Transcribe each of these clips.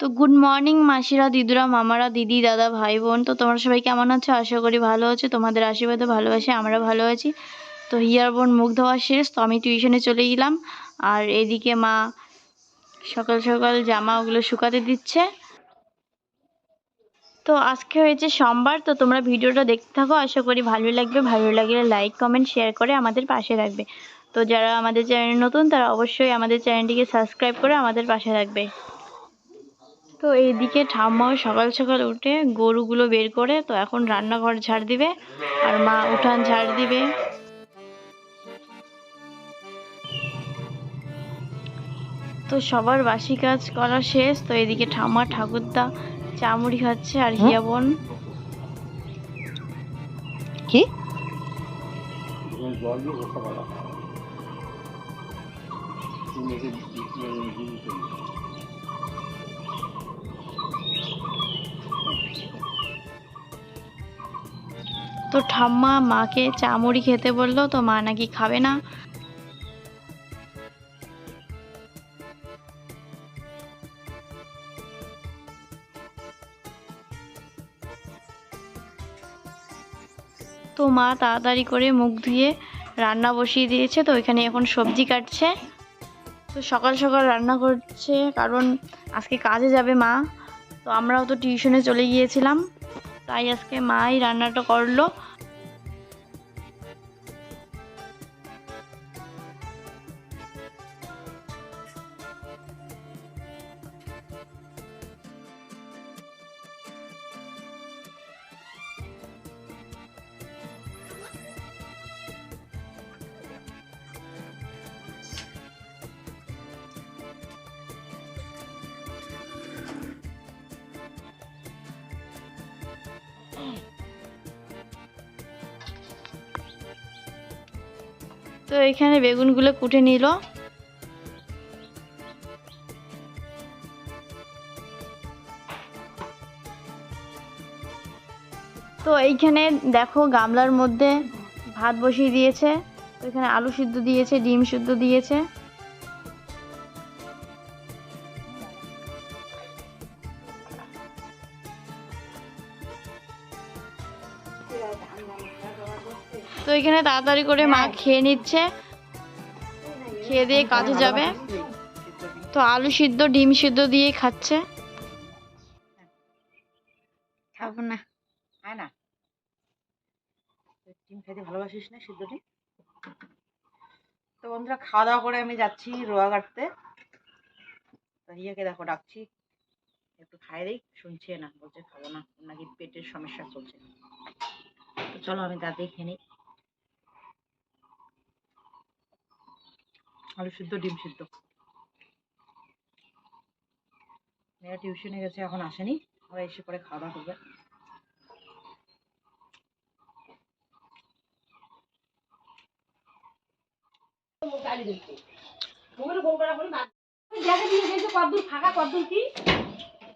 তো good morning মাসিরা, দিদুরা, মামারা, দিদি, দাদা, ভাই, বোন। তো তোমরা সবাই কেমন আছো? আশা করি ভালো আছো। তোমাদের আশীর্বাদে ভালোবাসে, আমরা ভালো আছি। তো হিয়ার বোন মুখ ধোয়া শেষ, তো আমি টিউশনে চলে গেলাম আর এদিকে মা সকাল সকাল জামা ওগুলো শুকাতে দিচ্ছে। তো আজকে হয়েছে সোমবার, তো তোমরা ভিডিওটা দেখতে থাকো। আশা করি ভালো লাগবে। ভালো লাগলে লাইক কমেন্ট শেয়ার করে আমাদের পাশে রাখবে তো যারা আমাদের চ্যানেল নতুন, তারা অবশ্যই আমাদের চ্যানেলটিকে সাবস্ক্রাইব করে আমাদের পাশে রাখবে তো এইদিকে ঠাম্মাও সকাল সকাল উঠে গরুগুলো বের করে তো এখন রান্নাঘর ঝাড় দিবে আর মা উঠান ঝাড় দিবে। তো সবার বাসি কাজ করা শেষ তো এদিকে ঠাম্মা ঠাকুরদা চামড়ি খাচ্ছে আর হিয়া বোন। কি? জল তো ঠাম্মা মাকে চামড়ি খেতে বলল, তো মা নাকি খাবে না। তো মা তাড়াতাড়ি করে মুখ ধুয়ে রান্না বসিয়ে দিয়েছে, তো ওইখানে এখন সবজি কাটছে। তো সকাল সকাল রান্না করছে, কারণ আজকে কাজে যাবে মা, তো আমরাও তো টিউশনে চলে গিয়েছিলাম। তাই আজকে মাই রান্নাটা করল। তো এখানে বেগুনগুলো কুটে নিল। তো এইখানে দেখো গামলার মধ্যে ভাত বসিয়ে দিয়েছে, তো এখানে আলু সিদ্ধ দিয়েছে, ডিম সিদ্ধ দিয়েছে। এখানে তাড়াতাড়ি করে মা খেয়ে নিচ্ছে। খেয়ে দিয়ে কাজে যাবে। তো আলু সিদ্ধ ডিম সিদ্ধ দিয়ে খাচ্ছে। খাব না। না। ডিম খেতে ভালোবাসিস না সিদ্ধ ডিম? তো বন্ধুরা খাওয়া দাওয়া করে আমি যাচ্ছি রোয়া কাটতে তো রিয়াকে দেখো ডাকছি। একটু খাই দেই শুনছে না বলছে খাব না নাকি পেটের সমস্যা চলছে। তো চলো আমি তাতেই খেয়ে নিই। আলু সিদ্ধ ডিম সিদ্ধ। মেয়েরা টিউশনে গেছে এখন আসেনি। ওরা এসে পরে খাওয়া দাওয়া করবে।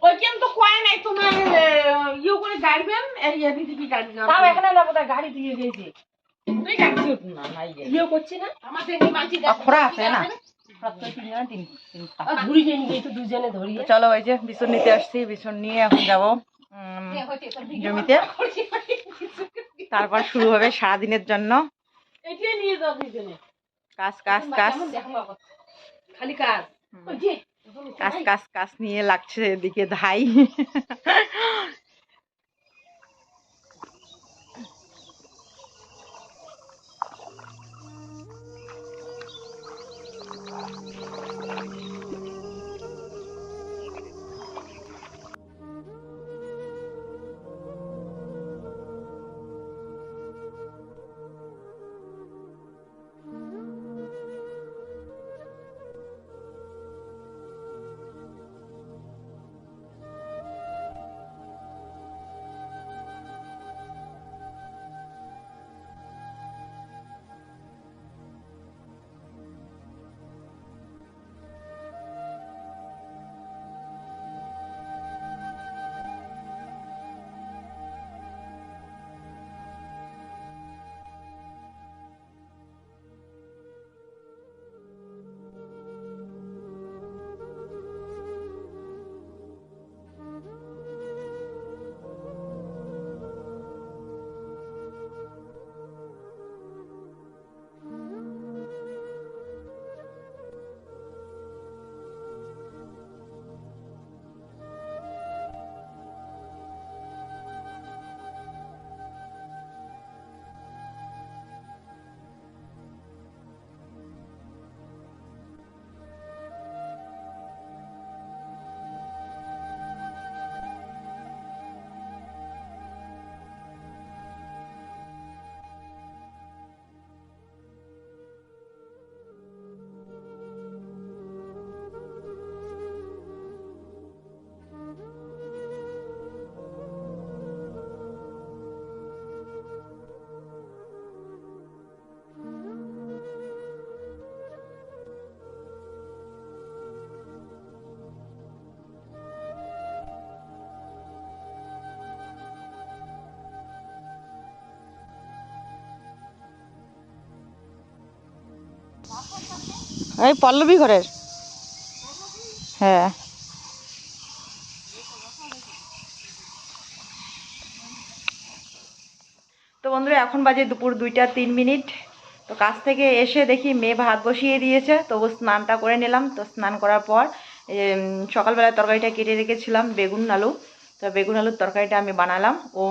ওইখান তো কয় নাই তোমার ইয়ে করে গাড়বেন এদিকে কি গাড়ি তাও এখানে না বোধহয় গাড়ি দিয়ে নাই ইয়ে। করছি না? আছে না? চলো ওই যে বিছন নিতে আসছি বিছন নিয়ে এখন যাব জমিতে। তারপর শুরু হবে সারাদিনের জন্য। কাজ কাজ কাজ। খালি কাজ। কাজ কাজ কাজ নিয়ে লাগছে এদিকে ধাই। এই পল্লবী ঘরের? হ্যাঁ। তো বন্ধুরা এখন বাজে দুপুর দুইটা তিন মিনিট। তো কাজ থেকে এসে দেখি মেয়ে ভাত বসিয়ে দিয়েছে তবু স্নানটা করে নিলাম। তো স্নান করার পর এম, সকালবেলায় তরকারিটা কেটে রেখেছিলাম বেগুন আলু। তো বেগুন আলুর তরকারিটা আমি বানালাম। ও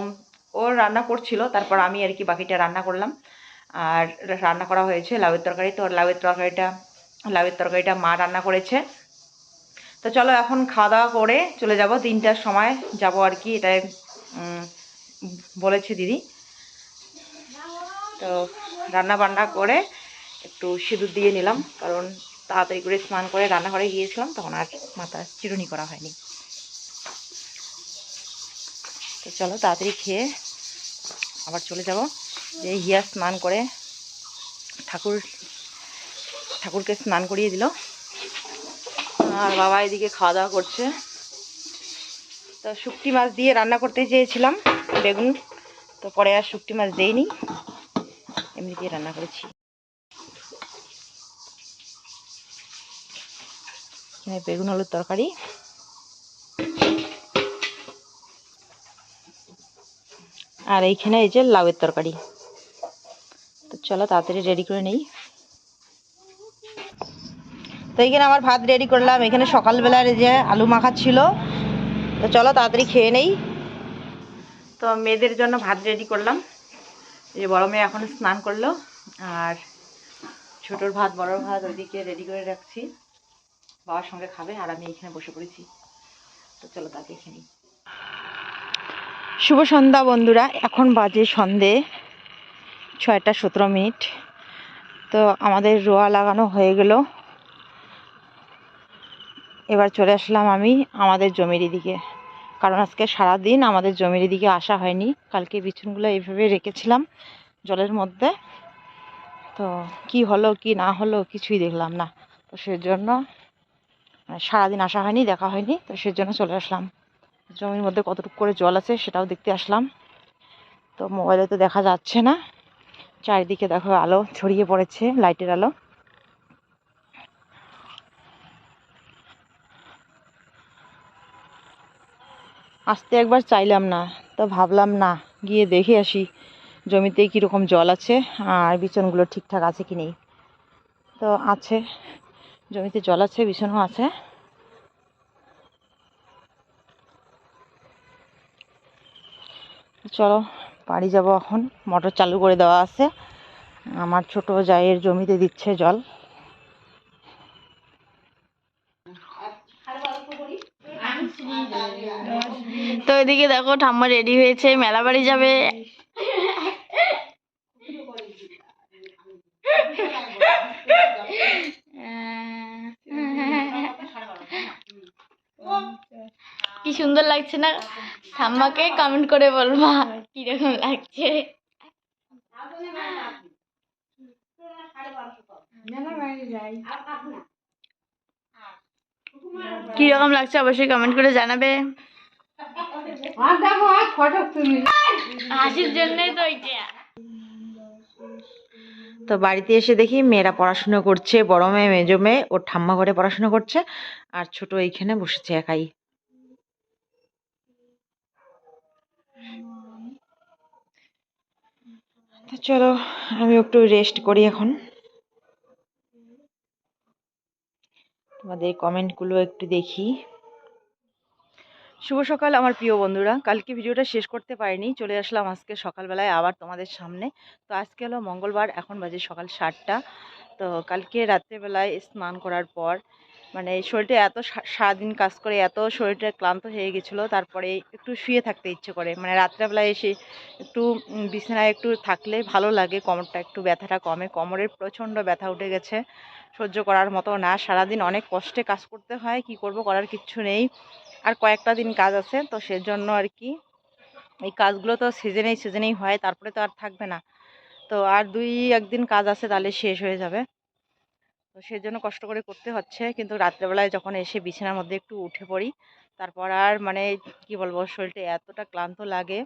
ও রান্না করছিল তারপর আমি আর কি বাকিটা রান্না করলাম। আর রান্না করা হয়েছে লাউয়ের তরকারি। তো লাউয়ের তরকারিটা লাউয়ের তরকারিটা মা রান্না করেছে। তো চলো এখন খাওয়া দাওয়া করে চলে যাব। তিনটার সময় যাব আর কি, এটাই বলেছে দিদি। তো রান্না বান্না করে একটু সিঁদুর দিয়ে নিলাম, কারণ তাড়াতাড়ি করে স্নান করে রান্নাঘরে গিয়েছিলাম, তখন আর মাথা চিরুনি করা হয়নি। তো চলো তাড়াতাড়ি খেয়ে আবার চলে যাব। যে হিয়া স্নান করে ঠাকুর, ঠাকুরকে স্নান করিয়ে দিল। আর বাবা এদিকে খাওয়া দাওয়া করছে। তো শুকটি মাছ দিয়ে রান্না করতে চেয়েছিলাম, বেগুন। তো পরে আর শুকটি মাছ দেইনি, এমনি দিয়ে রান্না করেছি। এখানে বেগুন আলুর তরকারি। আর এইখানে এই যে লাউয়ের তরকারি। চলো তাড়াতাড়ি রেডি করে নেই। তো এইখানে আমার ভাত রেডি করলাম। এখানে সকালবেলার যে আলু মাখা ছিল, তো চলো তাড়াতাড়ি খেয়ে নেই। তো মেয়েদের জন্য ভাত রেডি করলাম। যে বড় মেয়ে এখন স্নান করল, আর ছোটোর ভাত, বড়োর ভাত ওইদিকে রেডি করে রাখছি। বাবার সঙ্গে খাবে, আর আমি এখানে বসে পড়েছি। তো চলো তাকে খেয়ে নিই। শুভ সন্ধ্যা বন্ধুরা, এখন বাজে সন্ধে। ছয়টা সতেরো মিনিট। তো আমাদের রোয়া লাগানো হয়ে গেল। এবার চলে আসলাম আমি আমাদের জমির দিকে কারণ আজকে সারা দিন আমাদের জমির দিকে আসা হয়নি। কালকে বিছুনগুলো এইভাবে রেখেছিলাম জলের মধ্যে। তো কি হলো, কি না হলো কিছুই দেখলাম না। তো সেজন্য মানে সারাদিন আসা হয়নি, দেখা হয়নি। তো সেজন্য চলে আসলাম। জমির মধ্যে কতটুকু করে জল আছে সেটাও দেখতে আসলাম। তো মোবাইলে তো দেখা যাচ্ছে না। চারিদিকে দেখো আলো ছড়িয়ে পড়েছে, লাইটের আলো। আসতে একবার চাইলাম না, তো ভাবলাম না, গিয়ে দেখে আসি জমিতে কীরকম জল আছে আর বিচনগুলো ঠিকঠাক আছে কি নেই। তো আছে, জমিতে জল আছে, বিছনও আছে। চলো বাড়ি যাব এখন। মোটর চালু করে দেওয়া আছে। আমার ছোট জায়ের জমিতে দিচ্ছে জল। তো এদিকে দেখো, ঠাম্মা রেডি হয়েছে, মেলা বাড়ি যাবে। কি সুন্দর লাগছে না? ঠাম্মাকে কমেন্ট করে বলবা। কীরকম লাগছে। কীরকম লাগছে অবশ্যই কমেন্ট করে জানাবে। হাসির জন্যই তো তো বাড়িতে এসে দেখি মেয়েরা পড়াশোনা করছে, বড় মেয়ে, মেজো মেয়ে, ওর ঠাম্মা ঘরে পড়াশোনা করছে, আর ছোট এইখানে বসেছে একাই। তো চলো, আমি একটু রেস্ট করি এখন। তোমাদের কমেন্টগুলো একটু দেখি। শুভ সকাল আমার প্রিয় বন্ধুরা। কালকে ভিডিওটা শেষ করতে পারিনি, চলে আসলাম আজকে সকালবেলায় আবার তোমাদের সামনে। তো আজকে হলো মঙ্গলবার, এখন বাজে সকাল সাতটা। তো কালকে রাত্রেবেলায় স্নান করার পর মানে শরীরটা এত সারাদিন কাজ করে এত শরীরটা ক্লান্ত হয়ে গেছিল, তারপরে একটু শুয়ে থাকতে ইচ্ছে করে। মানে রাত্রেবেলায় এসে একটু বিছানায় একটু থাকলে ভালো লাগে, কোমরটা একটু ব্যথাটা কমে। কোমরের প্রচণ্ড ব্যথা উঠে গেছে, সহ্য করার মতো না। সারাদিন অনেক কষ্টে কাজ করতে হয়, কি করব করার কিচ্ছু নেই। আর কয়েকটা দিন কাজ আছে, তো সেজন্য আর কি। এই কাজগুলো তো সিজনেই সিজনেই হয়, তারপরে তো আর থাকবে না। তো আর দুই, একদিন কাজ আছে, তাহলে শেষ হয়ে যাবে। তো সেই জন্য কষ্ট করে করতে হচ্ছে। কিন্তু রাত্রেবেলায় যখন এসে বিছানার মধ্যে একটু উঠে পড়ি, তারপর আর মানে কি বলব, শরীরটা এতটা ক্লান্ত লাগে,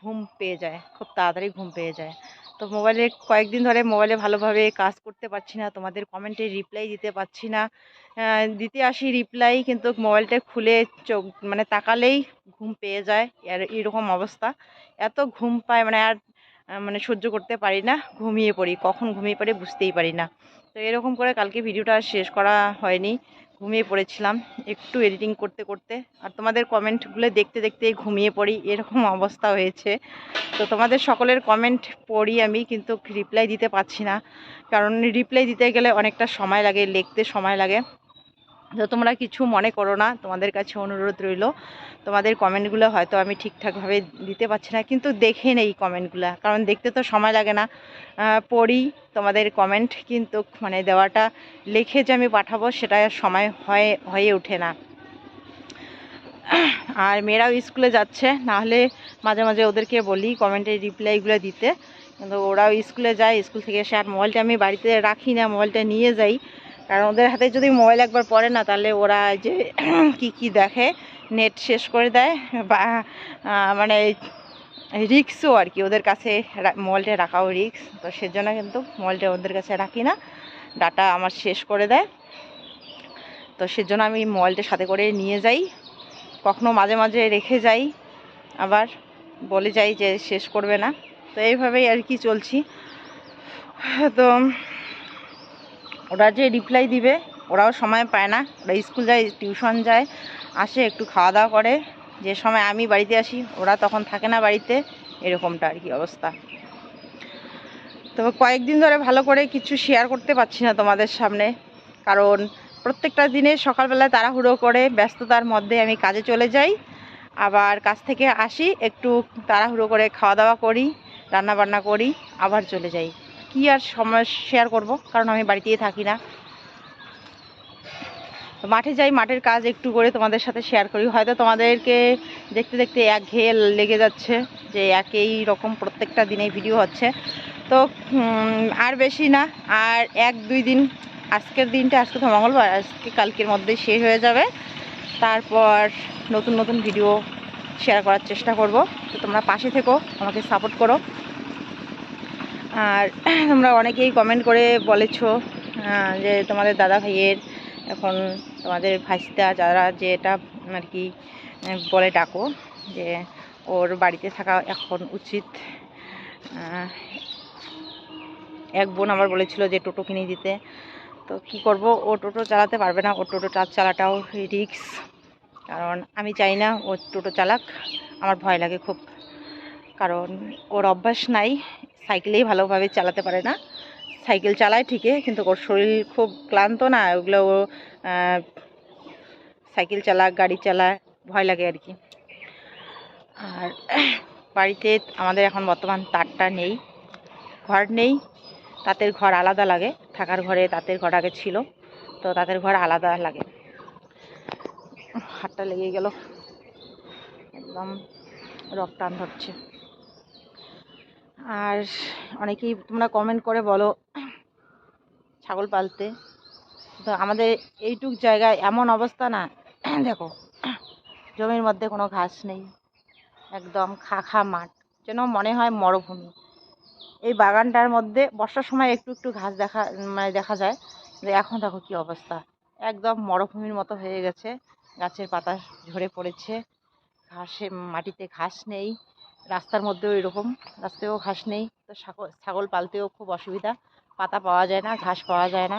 ঘুম পেয়ে যায়, খুব তাড়াতাড়ি ঘুম পেয়ে যায়। তো মোবাইলে কয়েকদিন ধরে মোবাইলে ভালোভাবে কাজ করতে পারছি না, তোমাদের কমেন্টে রিপ্লাই দিতে পারছি না। দিতে আসি রিপ্লাই কিন্তু মোবাইলটা খুলে চোখ মানে তাকালেই ঘুম পেয়ে যায় আর এরকম অবস্থা। এত ঘুম পায় মানে আর মানে সহ্য করতে পারি না, ঘুমিয়ে পড়ি। কখন ঘুমিয়ে পড়ি বুঝতেই পারি না। তো এরকম করে কালকে ভিডিওটা শেষ করা হয়নি, ঘুমিয়ে পড়েছিলাম, একটু এডিটিং করতে করতে। আর তোমাদের কমেন্টগুলো দেখতে দেখতে ঘুমিয়ে পড়ি, এরকম অবস্থা হয়েছে। তো তোমাদের সকলের কমেন্ট পড়ি আমি, কিন্তু রিপ্লাই দিতে পারছি না। কারণ রিপ্লাই দিতে গেলে অনেকটা সময় লাগে, লিখতে সময় লাগে। তো তোমরা কিছু মনে করো না, তোমাদের কাছে অনুরোধ রইল। তোমাদের কমেন্টগুলো হয়তো আমি ঠিকঠাকভাবে দিতে পারছি না, কিন্তু দেখে নেই কমেন্টগুলো, কারণ দেখতে তো সময় লাগে না। পড়ি তোমাদের কমেন্ট, কিন্তু মানে দেওয়াটা, লিখে যে আমি পাঠাবো সেটা সময় হয়ে হয়ে ওঠে না। আর মেয়েরাও স্কুলে যাচ্ছে নাহলে মাঝে মাঝে ওদেরকে বলি কমেন্টের রিপ্লাইগুলো দিতে। কিন্তু ওরাও স্কুলে যায়, স্কুল থেকে এসে আর মোবাইলটা আমি বাড়িতে রাখি না, মোবাইলটা নিয়ে যাই। কারণ ওদের হাতে যদি মোবাইল একবার পড়ে না, তাহলে ওরা যে কি কি দেখে, নেট শেষ করে দেয় বা মানে রিক্সও আর কি, ওদের কাছে মোবাইলটা রাখাও রিক্স, তো সেজন্য কিন্তু মোবাইলটা ওদের কাছে রাখি না, ডাটা আমার শেষ করে দেয়। তো সেজন্য আমি মোবাইলটা সাথে করে নিয়ে যাই, কখনো মাঝে মাঝে রেখে যাই, আবার বলে যাই যে শেষ করবে না, তো এইভাবেই আর কি চলছি। তো ওরা যে রিপ্লাই দিবে, ওরাও সময় পায় না। ওরা স্কুল যায় টিউশন যায়, আসে, একটু খাওয়া দাওয়া করে। যে সময় আমি বাড়িতে আসি, ওরা তখন থাকে না বাড়িতে। এরকমটা আর কি অবস্থা। তবে কয়েকদিন ধরে ভালো করে কিছু শেয়ার করতে পারছি না তোমাদের সামনে। কারণ প্রত্যেকটা দিনে সকালবেলায় তাড়াহুড়ো করে ব্যস্ততার মধ্যে আমি কাজে চলে যাই। আবার কাজ থেকে আসি, একটু তাড়াহুড়ো করে খাওয়া দাওয়া করি রান্না বান্না করি, আবার চলে যাই। কি আর সময় শেয়ার করব? কারণ আমি বাড়িতেই থাকি না। তো মাঠে যাই, মাঠের কাজ একটু করে তোমাদের সাথে শেয়ার করি। হয়তো তোমাদেরকে দেখতে দেখতে একঘেয়ে লেগে যাচ্ছে যে একই রকম প্রত্যেকটা দিনে ভিডিও হচ্ছে। তো আর বেশি না, আর এক, দুই দিন, আজকের দিনটা, আজকে তো মঙ্গলবার, আজকে কালকের মধ্যেই শেষ হয়ে যাবে। তারপর নতুন নতুন ভিডিও শেয়ার করার চেষ্টা করব। তো তোমরা পাশে থেকো, আমাকে সাপোর্ট করো। আর তোমরা অনেকেই কমেন্ট করে বলেছ যে তোমাদের দাদা ভাইয়ের এখন তোমাদের ভাইস্তা যারা যে এটা আর কি বলে ডাকো, যে ওর বাড়িতে থাকা এখন উচিত। এক বোন আমার বলেছিল যে টোটো কিনে দিতে। তো কি করব, ও টোটো চালাতে পারবে না ও টোটো চালাটাও রিক্স কারণ আমি চাই না ও টোটো চালাক, আমার ভয় লাগে খুব। কারণ ওর অভ্যাস নাই সাইকেলেই ভালোভাবে চালাতে পারে না। সাইকেল চালায় ঠিকই, কিন্তু ওর শরীর খুব ক্লান্ত না, ওগুলো সাইকেল চালাক গাড়ি চালায়, ভয় লাগে আর কি। আর বাড়িতে আমাদের এখন বর্তমান তারটা নেই, ঘর নেই, তাঁতের ঘর আলাদা লাগে, থাকার ঘরে তাঁতের ঘর আগে ছিল, তো তাঁতের ঘর আলাদা লাগে। হাতটা লেগে গেল, একদম রক্তান ধরছে। আর অনেকেই তোমরা কমেন্ট করে বলো, ছাগল পালতে। তো আমাদের এইটুক জায়গায় এমন অবস্থা না। দেখো, জমির মধ্যে কোনো ঘাস নেই। একদম খা খা মাঠ, যেন মনে হয় মরুভূমি। এই বাগানটার মধ্যে বর্ষার সময় একটু একটু ঘাস দেখা মানে দেখা যায়। যে এখন দেখো কি অবস্থা। একদম মরুভূমির মতো হয়ে গেছে। গাছের পাতা ঝরে পড়েছে। ঘাসে, মাটিতে ঘাস নেই। রাস্তার মধ্যেও এরকম রাস্তায়ও ঘাস নেই, তো ছাগল পালতেও খুব অসুবিধা, পাতা পাওয়া যায় না, ঘাস পাওয়া যায় না,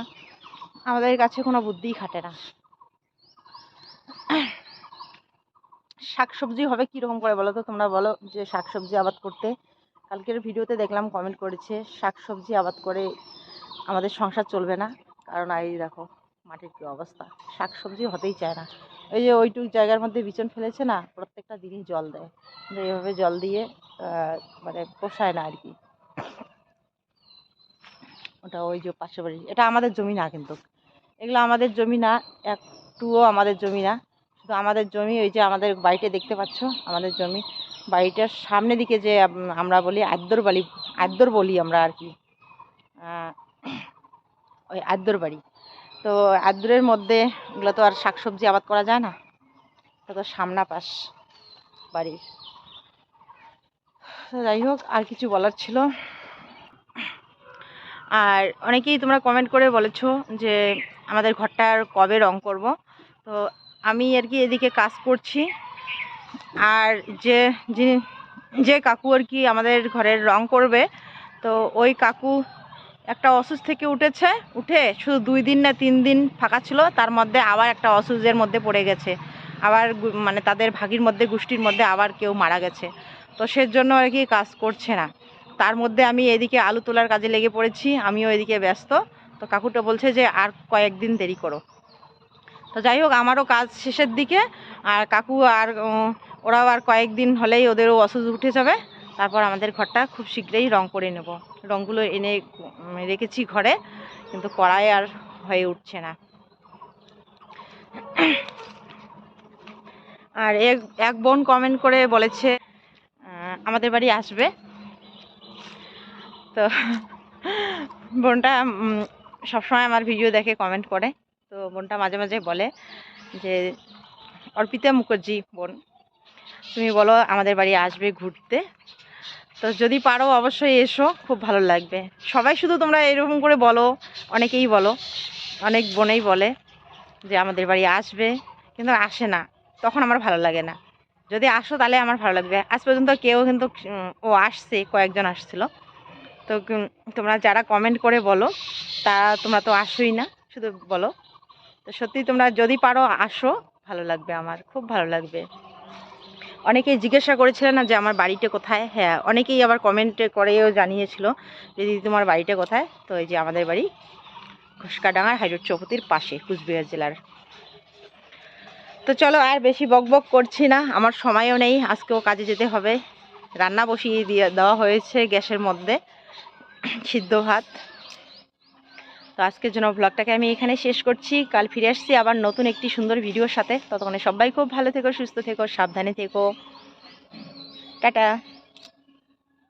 আমাদের কাছে কোনো বুদ্ধিই খাটে না। শাকসবজি হবে কীরকম করে বলো তো? তোমরা বলো যে শাকসবজি আবাদ করতে। কালকের ভিডিওতে দেখলাম কমেন্ট করেছে, শাকসবজি আবাদ করে আমাদের সংসার চলবে না, কারণ এই দেখো, মাটির কী অবস্থা? শাকসবজি হতেই চায় না। ওই যে ওইটুক জায়গার মধ্যে বিচন ফেলেছে না, প্রত্যেকটা দিনই জল দেয়। এইভাবে জল দিয়ে মানে পোষায় না আর কি ওটা ওই যে পাশে বাড়ি। এটা আমাদের জমি না কিন্তু। এগুলো আমাদের জমি না, একটুও আমাদের জমি না। শুধু আমাদের জমি, ওই যে আমাদের বাড়িতে দেখতে পাচ্ছ, আমাদের জমি। বাড়িটার সামনে দিকে যে আমরা বলি আদ্যর বাড়ি আদ্যর বলি আমরা আর কি ওই আদ্যর বাড়ি। তো আদ্যরের মধ্যে এগুলো তো আর শাকসবজি আবাদ করা যায় না। তো সামনা পাশ বাড়ির যাই হোক, আর কিছু বলার ছিল। আর অনেকেই তোমরা কমেন্ট করে বলেছ যে আমাদের ঘরটার কবে রং করব। তো আমি আর কি এদিকে কাজ করছি। আর যে যিনি যে কাকু আর কি আমাদের ঘরের রং করবে, তো ওই কাকু একটা অসুস্থ থেকে উঠেছে, উঠে শুধু দুই দিন না তিন দিন ফাঁকা ছিল, তার মধ্যে আবার একটা অসুস্থের মধ্যে পড়ে গেছে। আবার মানে তাদের ভাগির মধ্যে, গোষ্ঠীর মধ্যে আবার কেউ মারা গেছে। তো সেজন্য আর কি কাজ করছে না। তার মধ্যে আমি এদিকে আলু তোলার কাজে লেগে পড়েছি, আমিও এদিকে ব্যস্ত। তো কাকুটা বলছে যে, আর কয়েকদিন দেরি করো। তো যাই হোক, আমারও কাজ শেষের দিকে, আর কাকু আর ওরাও আর কয়েকদিন হলেই ওদেরও অসুস্থ উঠে যাবে। তারপর আমাদের ঘরটা খুব শীঘ্রই রং করে নেব। রঙগুলো এনে রেখেছি ঘরে, কিন্তু কড়াই আর হয়ে উঠছে না। আর এক এক বোন কমেন্ট করে বলেছে আমাদের বাড়ি আসবে। তো বোনটা সবসময় আমার ভিডিও দেখে কমেন্ট করে। তো বোনটা মাঝে মাঝে বলে যে, অর্পিতা মুখার্জি বোন, তুমি বলো আমাদের বাড়ি আসবে ঘুরতে। তো যদি পারো, অবশ্যই এসো, খুব ভালো লাগবে। সবাই শুধু তোমরা এরকম করে বলো, অনেকেই বলো, অনেক বোনেই বলে যে আমাদের বাড়ি আসবে, কিন্তু আসে না, তখন আমার ভালো লাগে না। যদি আসো তাহলে আমার ভালো লাগবে। আজ পর্যন্ত কেউ কিন্তু ও আসছে, কয়েকজন আসছিল। তো তোমরা যারা কমেন্ট করে বলো, তা তোমরা তো আসোই না, শুধু বলো। তো সত্যি তোমরা যদি পারো, আসো, ভালো লাগবে আমার, খুব ভালো লাগবে। অনেকেই জিজ্ঞাসা করেছিলেন না যে আমার বাড়িটা কোথায়? হ্যাঁ অনেকেই আবার কমেন্টে করেও জানিয়েছিল যে, দিদি, তোমার বাড়িটা কোথায়? তো এই যে আমাদের বাড়ি ঘুসকাডাঙ্গার হাইরোড চৌপতির পাশে, কুচবিহার জেলার। তো চলো, আর বেশি বক বক করছি না, আমার সময়ও নেই, আজকেও কাজে যেতে হবে। রান্না বসিয়ে দিয়ে দেওয়া হয়েছে গ্যাসের মধ্যে সিদ্ধ ভাত। তো আজকের জন্য ব্লগটাকে আমি এখানে শেষ করছি। কাল ফিরে আসছি আবার নতুন একটি সুন্দর ভিডিওর সাথে। ততক্ষণে সবাই খুব ভালো থেকো, সুস্থ থেকো, সাবধানে থেকো। টাটা।